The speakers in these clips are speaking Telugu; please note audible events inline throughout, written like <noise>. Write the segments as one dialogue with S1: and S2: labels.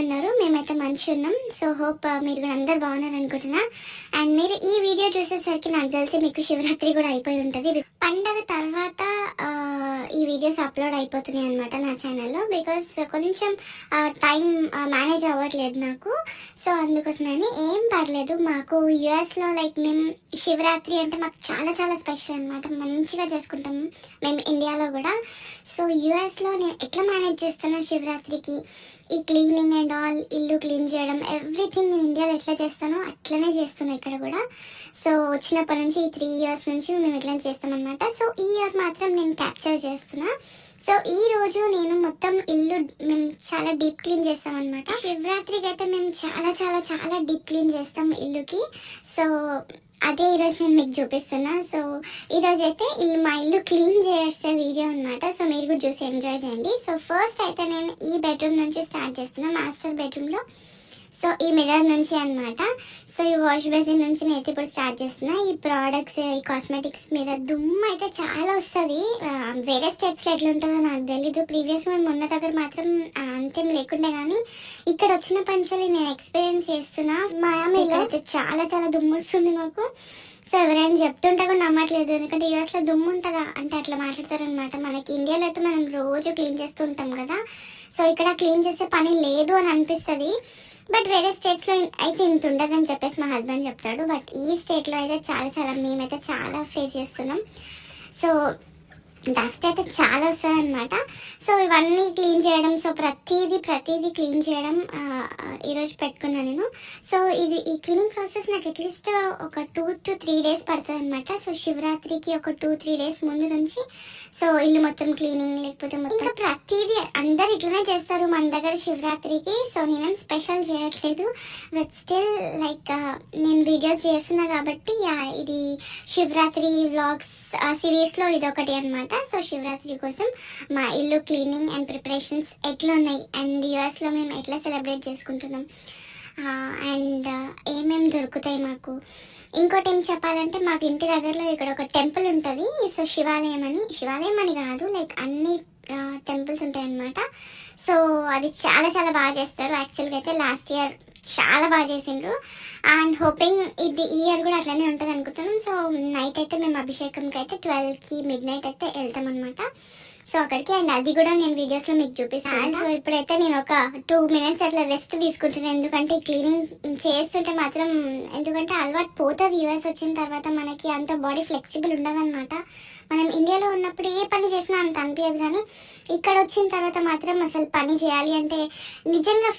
S1: ఎట్లున్నారు మేమైతే మంచిగా ఉన్నాం. సో హోప్ uh, మీరు కూడా అందరు బాగున్నారు అనుకుంటున్నా. అండ్ మీరు ఈ వీడియో చూసేసరికి నాకు తెలిసి మీకు శివరాత్రి కూడా అయిపోయి ఉంటుంది. పండగ తర్వాత uh, ఈ వీడియోస్ అప్లోడ్ అయిపోతున్నాయి అనమాట నా ఛానల్లో బికాస్ కొంచెం uh, టైం మేనేజ్ అవ్వట్లేదు నాకు. సో అందుకోసమని ఏం పర్లేదు. మాకు యుఎస్లో లైక్ మేము శివరాత్రి అంటే మాకు చాలా చాలా స్పెషల్ అనమాట మంచిగా చేసుకుంటాం మేము ఇండియాలో కూడా. సో యుఎస్లో నేను ఎట్లా మేనేజ్ చేస్తున్నాను శివరాత్రికి? ఈ క్లీనింగ్ అండ్ ఆల్ ఇల్లు క్లీన్ చేయడం ఎవ్రీథింగ్ నేను ఇండియాలో ఎట్లా చేస్తానో అట్లనే చేస్తున్నా ఇక్కడ కూడా. సో వచ్చినప్పటి నుంచి ఈ త్రీ ఇయర్స్ నుంచి మేము ఇట్లా చేస్తామన్నమాట. సో ఈ ఇయర్ మాత్రం నేను క్యాప్చర్ చేస్తున్నా. సో ఈ రోజు నేను మొత్తం ఇల్లు మేము చాలా డీప్ క్లీన్ చేస్తాం అనమాట శివరాత్రికి అయితే మేము చాలా చాలా చాలా డీప్ క్లీన్ చేస్తాం ఇల్లుకి. సో అదే ఈరోజు నేను మీకు చూపిస్తున్నా. సో ఈరోజు అయితే ఈ మా ఇల్లు క్లీన్ చేసే వీడియో అనమాట సో మీరు కూడా చూసి ఎంజాయ్ చేయండి. సో ఫస్ట్ అయితే నేను ఈ బెడ్రూమ్ నుంచి స్టార్ట్ చేస్తున్నా. మాస్టర్ బెడ్రూమ్లో సో ఈ మిర్రర్ నుంచి అన్నమాట. సో ఈ వాష్ బేసిన్ నుంచి నేను అయితే ఇప్పుడు స్టార్ట్ చేస్తున్నా. ఈ ప్రోడక్ట్స్ ఈ కాస్మెటిక్స్ మీద దుమ్ము అయితే చాలా వస్తుంది. వేరే స్టెప్స్లో ఎట్లా ఉంటుందో నాకు తెలీదు. ప్రీవియస్ మేము ఉన్న దగ్గర మాత్రం అంతేం లేకుండే కానీ ఇక్కడ వచ్చిన పంచాలి నేను ఎక్స్పీరియన్స్ చేస్తున్నా. మా అయితే చాలా చాలా దుమ్ము వస్తుంది మాకు. సో ఎవరైనా చెప్తుంటే కూడా నమ్మట్లేదు. ఎందుకంటే యూఎస్లో దుమ్ము ఉంటుందా? అంటే అట్లా మాట్లాడతారనమాట మనకి ఇండియాలో అయితే మనం రోజు క్లీన్ చేస్తూ ఉంటాం కదా. సో ఇక్కడ క్లీన్ చేసే పని లేదు అని అనిపిస్తుంది. బట్ వేరే స్టేట్స్లో అయితే ఇంత ఉండదని చెప్పేసి మా హస్బెండ్ చెప్తాడు. బట్ ఈ స్టేట్లో అయితే చాలా చాలా మేమైతే చాలా ఫేస్ చేస్తున్నాం. సో డస్ట్ అయితే చాలా వస్తుంది అనమాట సో ఇవన్నీ క్లీన్ చేయడం సో ప్రతిదీ ప్రతిదీ క్లీన్ చేయడం ఈరోజు పెట్టుకున్నాను నేను. సో ఇది ఈ క్లీనింగ్ ప్రాసెస్ నాకు అట్లీస్ట్ ఒక టూ టు త్రీ డేస్ పడుతుంది అనమాట సో శివరాత్రికి ఒక టూ త్రీ డేస్ ముందు నుంచి సో ఇల్లు మొత్తం క్లీనింగ్ లేకపోతే మొత్తం ఇంకా ప్రతిదీ అందరు ఇట్లనే చేస్తారు. మన దగ్గర శివరాత్రికి సో నేనేం స్పెషల్ చేయట్లేదు. బట్ స్టిల్ లైక్ నేను వీడియోస్ చేస్తున్నా కాబట్టి ఇది శివరాత్రి వ్లాగ్స్ సిరీస్లో ఇది ఒకటి అనమాట సో శివరాత్రి కోసం మా ఇల్లు క్లీనింగ్ అండ్ ప్రిపరేషన్స్ ఎట్లా ఉన్నాయి అండ్ యుఎస్లో మేము ఎట్లా సెలబ్రేట్ చేసుకుంటున్నాం? అండ్ ఏమేమి దొరుకుతాయి మాకు? ఇంకోటి ఏం చెప్పాలంటే మాకు ఇంటి దగ్గరలో ఇక్కడ ఒక టెంపుల్ ఉంటుంది. సో శివాలయం అని. శివాలయం అని కాదు లైక్ అన్ని టెంపుల్స్ ఉంటాయి అన్నమాట సో అది చాలా చాలా బాగా చేస్తారు. యాక్చువల్గా అయితే లాస్ట్ ఇయర్ చాలా బాగా చేసిండ్రు. అండ్ హోపింగ్ ఇది ఈ ఇయర్ కూడా అట్లనే ఉంటుంది అనుకుంటున్నాం. సో నైట్ అయితే మేము అభిషేకంకి అయితే ట్వెల్వ్కి మిడ్ నైట్ అయితే వెళ్తాం అనమాట సో అక్కడికి అండ్ అది కూడా నేను వీడియోస్లో మీకు చూపిస్తాను. సో ఇప్పుడైతే నేను ఒక టూ మినిట్స్ అట్లా రెస్ట్ తీసుకుంటున్నాను. ఎందుకంటే క్లీనింగ్ చేస్తుంటే మాత్రం ఎందుకంటే అలవాటు పోతుంది. యూఎస్ వచ్చిన తర్వాత మనకి అంత బాడీ ఫ్లెక్సిబుల్ ఉండదన్నమాట. మనం ఇండియాలో ఉన్నప్పుడు ఏ పని చేసినా అంత అనిపించదు కానీ ఇక్కడ వచ్చిన తర్వాత మాత్రం అసలు పని చేయాలి అంటే నిజంగా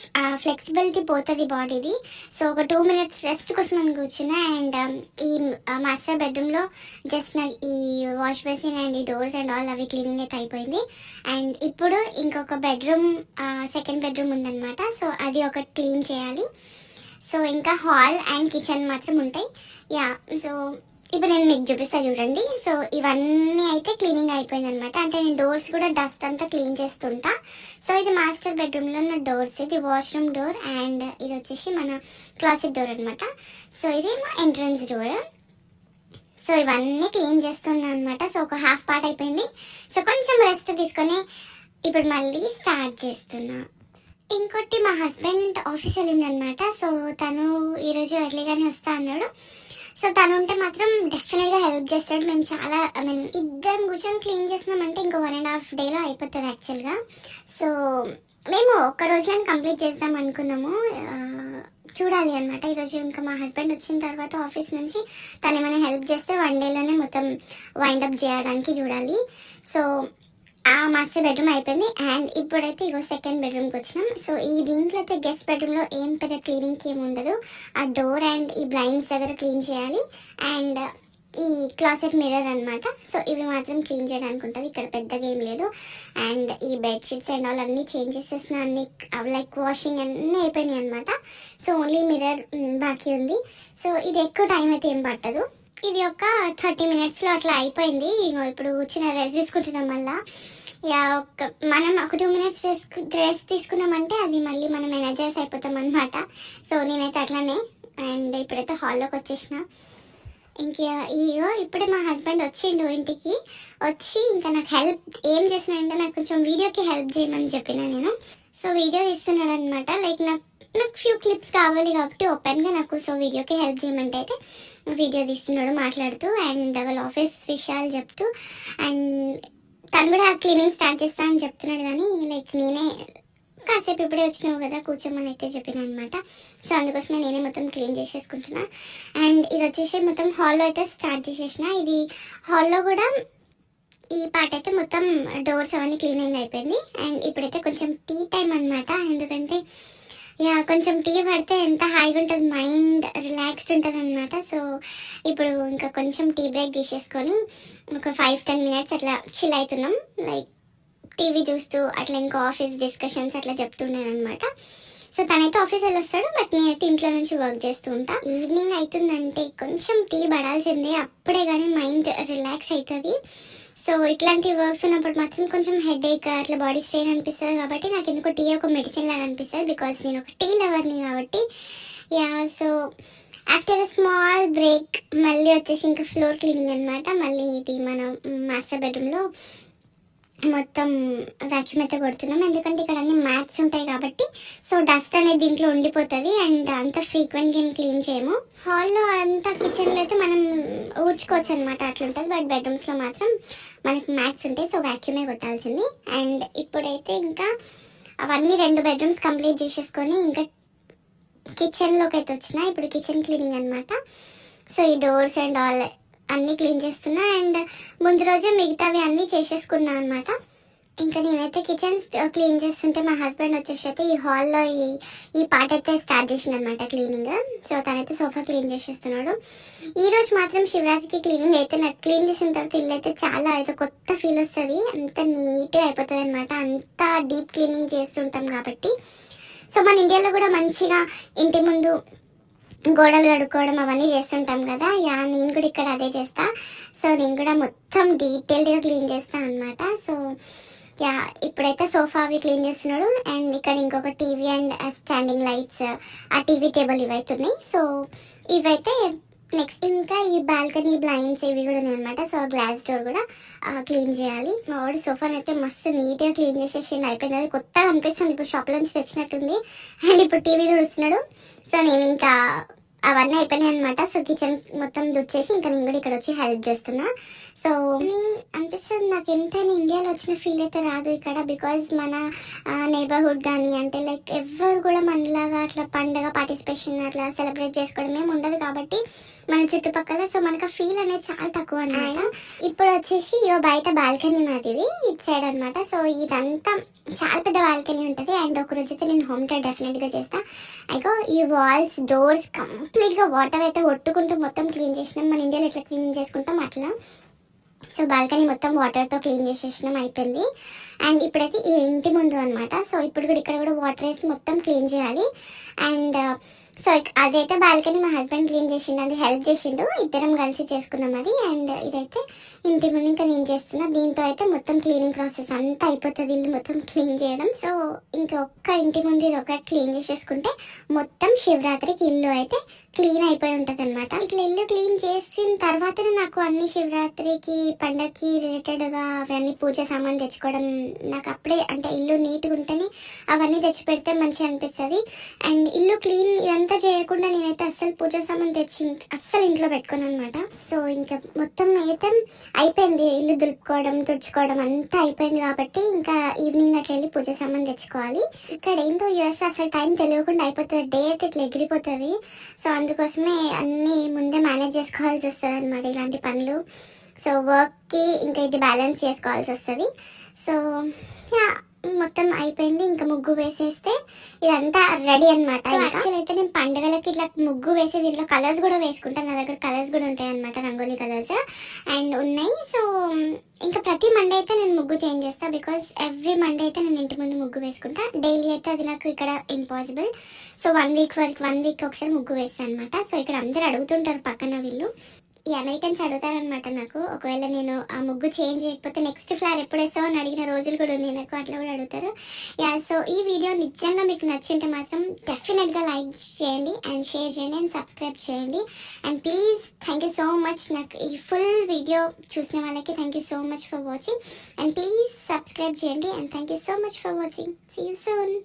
S1: ఫ్లెక్సిబిలిటీ పోతుంది బాడీది సో ఒక టూ మినిట్స్ రెస్ట్ కోసం నేను కూర్చున్నా అండ్ um, ఈ మాస్టర్ బెడ్రూమ్లో జస్ట్ నాకు ఈ వాష్ బేసిన్ అండ్ ఈ డోర్స్ అండ్ ఆల్ అవి క్లీనింగ్ అయితే అయిపోయింది. అండ్ ఇప్పుడు ఇంకొక బెడ్రూమ్ సెకండ్ బెడ్రూమ్ ఉందన్నమాట. సో అది ఒక క్లీన్ చేయాలి. సో ఇంకా హాల్ అండ్ కిచెన్ మాత్రం ఉంటాయి. యా సో ఇప్పుడు నేను మీకు చూపిస్తా చూడండి. సో ఇవన్నీ అయితే క్లీనింగ్ అయిపోయింది అనమాట అంటే నేను డోర్స్ కూడా డస్ట్ అంతా క్లీన్ చేస్తుంటా. సో ఇది మాస్టర్ బెడ్రూమ్లో ఉన్న డోర్స్. ఇది వాష్రూమ్ డోర్ అండ్ ఇది వచ్చేసి మన క్లాసెట్ డోర్ అనమాట సో ఇది మా ఎంట్రన్స్ డోర్. సో ఇవన్నీ క్లీన్ చేస్తున్నా అనమాట సో ఒక హాఫ్ పార్ట్ అయిపోయింది. సో కొంచెం రెస్ట్ తీసుకొని ఇప్పుడు మళ్ళీ స్టార్ట్ చేస్తున్నా. ఇంకోటి మా హస్బెండ్ ఆఫీస్ వెళ్ళిందనమాట సో తను ఈరోజు ఎర్లీగానే వస్తా అన్నాడు. సో తను ఉంటే మాత్రం డెఫినెట్గా హెల్ప్ చేస్తాడు. మేము చాలా ఐ మీన్ ఇద్దరం కూర్చొని క్లీన్ చేసినామంటే ఇంకో వన్ అండ్ హాఫ్ డేలో అయిపోతుంది యాక్చువల్గా సో మేము ఒక్క రోజులను కంప్లీట్ చేద్దాం అనుకున్నాము. చూడాలి అనమాట ఈరోజు ఇంకా మా హస్బెండ్ వచ్చిన తర్వాత ఆఫీస్ నుంచి తను ఏమైనా హెల్ప్ చేస్తే వన్ డేలోనే మొత్తం వైండప్ చేయడానికి చూడాలి. సో ఆ మాస్టర్ బెడ్రూమ్ అయిపోయింది. అండ్ ఇప్పుడైతే ఇగో సెకండ్ బెడ్రూమ్కి వచ్చినాం. సో ఈ దీంట్లో అయితే గెస్ట్ బెడ్రూమ్లో ఏం పెద్ద క్లీనింగ్కి ఏమి ఉండదు. ఆ డోర్ అండ్ ఈ బ్లైండ్స్ దగ్గర క్లీన్ చేయాలి. అండ్ ఈ క్లాసెట్ మిర్రర్ అనమాట సో ఇవి మాత్రం క్లీన్ చేయడానికి ఉంటుంది. ఇక్కడ పెద్దగా ఏం లేదు. అండ్ ఈ బెడ్షీట్స్ అండ్ ఆల్ అన్నీ చేంజ్ చేసేసిన అన్ని లైక్ వాషింగ్ అన్నీ అయిపోయినాయి అనమాట సో ఓన్లీ మిర్రర్ బాకీ ఉంది. సో ఇది ఎక్కువ టైం అయితే ఏం పట్టదు. ఇది ఒక థర్టీ మినిట్స్లో అట్లా అయిపోయింది. ఇగో ఇప్పుడు చిన్న రెస్ట్ తీసుకుంటున్నాం మళ్ళీ. ఇక ఒక మనం ఒక టూ మినిట్స్ డ్రెస్ డ్రెస్ తీసుకున్నామంటే అది మళ్ళీ మనం ఎనర్జైజ్ అయిపోతాం అనమాట సో నేనైతే అట్లానే అండ్ ఇప్పుడైతే హాల్లోకి వచ్చేసిన. ఇంకా ఇగో ఇప్పుడే మా హస్బెండ్ వచ్చిండు ఇంటికి. వచ్చి ఇంకా నాకు హెల్ప్ ఏం చేసినాడంటే నాకు కొంచెం వీడియోకి హెల్ప్ చేయమని చెప్పిన నేను. సో వీడియో తీస్తున్నాడు అనమాట లైక్ నాకు నాకు ఫ్యూ క్లిప్స్ కావాలి కాబట్టి ఓపెన్గా నాకు సో వీడియోకి హెల్ప్ చేయమంటే అయితే వీడియో తీస్తున్నాడు మాట్లాడుతూ అండ్ వాళ్ళ ఆఫీస్ విషయాలు చెప్తూ అండ్ తను కూడా క్లీనింగ్ స్టార్ట్ చేస్తా అని చెప్తున్నాడు కానీ లైక్ నేనే కాసేపు ఇప్పుడే వచ్చినావు కదా కూర్చోమని అయితే చెప్పిన అనమాట సో అందుకోసమే నేనే మొత్తం క్లీన్ చేసేసుకుంటున్నా. అండ్ ఇది వచ్చేసి మొత్తం హాల్లో అయితే స్టార్ట్ చేసేసిన. ఇది హాల్లో కూడా ఈ పాట అయితే మొత్తం డోర్స్ అవన్నీ క్లీనింగ్ అయిపోయింది. అండ్ ఇప్పుడైతే కొంచెం టీ టైం అనమాట ఎందుకంటే యా కొంచెం టీ పడితే ఎంత హాయిగా ఉంటుంది మైండ్ రిలాక్స్డ్ ఉంటుంది అనమాట సో ఇప్పుడు ఇంకా కొంచెం టీ బ్రేక్ తీసేసుకొని ఒక ఫైవ్ టెన్ మినిట్స్ అట్లా చిల్ అవుతున్నాం లైక్ టీవీ చూస్తూ అట్లా ఇంకా ఆఫీస్ డిస్కషన్స్ అట్లా చెప్తున్నాను అనమాట సో తనైతే ఆఫీస్ వెళ్ళొస్తాడు బట్ నేనైతే ఇంట్లో నుంచి వర్క్ చేస్తూ ఉంటా. ఈవినింగ్ అవుతుందంటే కొంచెం టీ పడాల్సిందే అప్పుడే కానీ మైండ్ రిలాక్స్ అవుతుంది సో ఇట్లాంటి వర్క్స్ ఉన్నప్పుడు మాత్రం కొంచెం హెడ్ ఏక్ అట్లా బాడీ స్ట్రెయిన్ అనిపిస్తుంది కాబట్టి నాకు ఎందుకో టీ ఒక మెడిసిన్ లాగా అనిపిస్తుంది బికాస్ నేను ఒక టీ లవర్ని కాబట్టి. Yeah so after a small break మళ్ళీ వచ్చేసి ఇంకా ఫ్లోర్ క్లీనింగ్ అనమాట మళ్ళీ ఇది మన మాస్టర్ బెడ్రూమ్లో మొత్తం వ్యాక్యూమ్ అయితే కొడుతున్నాం. ఎందుకంటే ఇక్కడ అన్ని మ్యాట్స్ ఉంటాయి కాబట్టి సో డస్ట్ అనేది దీంట్లో ఉండిపోతుంది అండ్ అంత ఫ్రీక్వెంట్గా ఏం క్లీన్ చేయము. హాల్లో అంతా కిచెన్లో అయితే మనం ఊడ్చుకోవచ్చు అనమాట అట్లుంటుంది. బట్ బెడ్రూమ్స్లో మాత్రం మనకి మ్యాట్స్ ఉంటాయి సో వ్యాక్యూమే కొట్టాల్సింది. అండ్ ఇప్పుడైతే ఇంకా అవన్నీ రెండు బెడ్రూమ్స్ కంప్లీట్ చేసేసుకొని ఇంకా కిచెన్లోకి అయితే వచ్చిన ఇప్పుడు కిచెన్ క్లీనింగ్ అనమాట. సో ఈ డోర్స్ అండ్ ఆల్ అన్నీ క్లీన్ చేస్తున్నా అండ్ ముందు రోజే మిగతావి అన్నీ చేసేసుకున్నా అనమాట. ఇంకా నేనైతే కిచెన్ క్లీన్ uh, చేస్తుంటే మా హస్బెండ్ వచ్చేసి అయితే ఈ హాల్లో ఈ ఈ పార్ట్ అయితే స్టార్ట్ చేసింది అనమాట క్లీనింగ్ సో తనైతే సోఫా క్లీన్ చేసేస్తున్నాడు. ఈ రోజు మాత్రం శివరాజ్కి క్లీనింగ్ అయితే నాకు క్లీన్ చేసిన తర్వాత ఇల్లు అయితే చాలా అయితే కొత్త ఫీల్ వస్తుంది. అంత నీట్గా అయిపోతుంది అనమాట అంత డీప్ క్లీనింగ్ చేస్తుంటాం కాబట్టి. సో మన ఇండియాలో కూడా మంచిగా ఇంటి ముందు గోడలు కడుక్కోవడం అవన్నీ చేస్తుంటాం కదా. యా నేను కూడా ఇక్కడ అదే చేస్తా. సో నేను కూడా మొత్తం డీటెయిల్డ్గా క్లీన్ చేస్తాను అనమాట సో యా ఇప్పుడైతే సోఫా అవి క్లీన్ చేస్తున్నాడు. అండ్ ఇక్కడ ఇంకొక టీవీ అండ్ స్టాండింగ్ లైట్స్ ఆ టీవీ టేబుల్ ఇవైతున్నాయి. సో ఇవైతే నెక్స్ట్ ఇంకా ఈ బాల్కనీ బ్లైండ్స్ ఇవి కూడా ఉన్నాయి అనమాట సో గ్లాస్ డోర్ కూడా uh, క్లీన్ చేయాలి. మా వాడు సోఫాని అయితే మస్తు నీట్గా క్లీన్ చేసేసి అయిపోయింది. అది కొత్తగా అనిపిస్తుంది. ఇప్పుడు షాప్ నుంచి తెచ్చినట్టుంది. <laughs> అండ్ ఇప్పుడు టీవీ చూస్తున్నాడు సో నేను ఇంకా అవన్నీ అయిపోయినాయి అనమాట సో కిచెన్ మొత్తం దుచ్చేసి ఇంకా నేను కూడా ఇక్కడ వచ్చి హెల్ప్ చేస్తున్నా. సో మీ అనిపిస్తుంది నాకు ఎంతైనా ఇండియాలో వచ్చిన ఫీల్ అయితే రాదు ఇక్కడ బికాజ్ మన నేబర్హుడ్ కానీ అంటే లైక్ ఎవరు కూడా మనలాగా అట్లా పండగ పార్టిసిపేషన్ అట్లా సెలబ్రేట్ చేసుకోవడం ఏమి ఉండదు కాబట్టి మన చుట్టుపక్కల సో మనకు ఆ ఫీల్ అనేది చాలా తక్కువ అనమాట ఇప్పుడు వచ్చేసి ఇగో బయట బాల్కనీ మాది ఇది ఇటు సైడ్ అనమాట సో ఇదంతా చాలా పెద్ద బాల్కనీ ఉంటుంది. అండ్ ఒక రోజు అయితే నేను హోమ్ టైర్ డెఫినెట్గా చేస్తా. అయిగో ఈ వాల్స్ డోర్స్ కంప్లీట్గా వాటర్ అయితే కొట్టుకుంటూ మొత్తం క్లీన్ చేసినాం. మన ఇండియాలో ఎట్లా క్లీన్ చేసుకుంటాం అట్లా. సో బాల్కనీ మొత్తం వాటర్తో క్లీన్ చేసేసినాం అయిపోయింది. అండ్ ఇప్పుడైతే ఈ ఇంటి ముందు అనమాట సో ఇప్పుడు కూడా ఇక్కడ కూడా వాటర్ వేసి మొత్తం క్లీన్ చేయాలి. అండ్ సో అదైతే బాల్కనీ మా హస్బెండ్ క్లీన్ చేసిండు అది హెల్ప్ చేసిండు. ఇద్దరం కలిసి చేసుకున్నాం అది. అండ్ ఇదైతే ఇంటి ముందు ఇంకా నేను చేస్తున్నా. దీంతో అయితే మొత్తం క్లీనింగ్ ప్రాసెస్ అంతా అయిపోతుంది. ఇల్లు మొత్తం క్లీన్ చేయడం. సో ఇంకా ఒక్క ఇంటి ముందు ఇది ఒకటి క్లీన్ చేసేసుకుంటే మొత్తం శివరాత్రికి ఇల్లు అయితే క్లీన్ అయిపోయి ఉంటుంది అనమాట ఇట్లా ఇల్లు క్లీన్ చేసిన తర్వాతనే నాకు అన్ని శివరాత్రికి పండగకి రిలేటెడ్గా అవన్నీ పూజ సామాన్ తెచ్చుకోవడం నాకు అప్పుడే అంటే ఇల్లు నీట్గా ఉంటేనే అవన్నీ తెచ్చి పెడితే మంచిగా అనిపిస్తుంది. అండ్ ఇల్లు క్లీన్ ఇదంతా చేయకుండా నేనైతే అస్సలు పూజ సామాన్ తెచ్చి అస్సలు ఇంట్లో పెట్టుకోను అనమాట సో ఇంకా మొత్తం అయితే అయిపోయింది. ఇల్లు దులుపుకోవడం తుడుచుకోవడం అంతా అయిపోయింది కాబట్టి ఇంకా ఈవినింగ్ అట్లా వెళ్ళి పూజ సామాన్ తెచ్చుకోవాలి. ఇక్కడ ఏంటో యూఎస్లో అసలు టైం తెలియకుండా అయిపోతుంది. డే అయితే ఇట్లా ఎగిరిపోతుంది. సో అందుకోసమే అన్నీ ముందే మేనేజ్ చేసుకోవాల్సి వస్తుంది అనమాట ఇలాంటి పనులు. సో వర్క్కి ఇంకా ఇది బ్యాలెన్స్ చేసుకోవాల్సి వస్తుంది. So yeah. మొత్తం అయిపోయింది. ఇంకా ముగ్గు వేసేస్తే ఇదంతా రెడీ అనమాట యాక్చువల్ అయితే నేను పండుగలకి ఇట్లా ముగ్గు వేసి దీంట్లో కలర్స్ కూడా వేసుకుంటాను నా దగ్గర కలర్స్ కూడా ఉంటాయి అనమాట రంగోలీ కలర్స్. అండ్ ఉన్నాయి. సో ఇంకా ప్రతి మండే అయితే నేను ముగ్గు చేంజ్ చేస్తాను బికాస్ ఎవ్రీ మండే అయితే నేను ఇంటి ముందు ముగ్గు వేసుకుంటా. డైలీ అయితే అది నాకు ఇక్కడ ఇంపాసిబుల్ సో వన్ వీక్ వరకు వన్ వీక్ ఒకసారి ముగ్గు వేస్తాను అనమాట సో ఇక్కడ అందరు అడుగుతుంటారు పక్కన వీళ్ళు. ఈ అమెరికన్స్ అడుగుతారనమాట నాకు. ఒకవేళ నేను ఆ ముగ్గు చేంజ్ చేయకపోతే నెక్స్ట్ ఫ్లవర్ ఎప్పుడు వేస్తావు అని అడిగిన రోజులు కూడా ఉంది నాకు. అట్లా కూడా అడుగుతారు. యా సో ఈ వీడియో నిజంగా మీకు నచ్చింటే మాత్రం డెఫినెట్గా లైక్ చేయండి అండ్ షేర్ చేయండి అండ్ సబ్స్క్రైబ్ చేయండి. And please thank you so much నాకు ఈ ఫుల్ వీడియో చూసిన వాళ్ళకి thank you so much for watching and please subscribe చేయండి and thank you so much for watching see you soon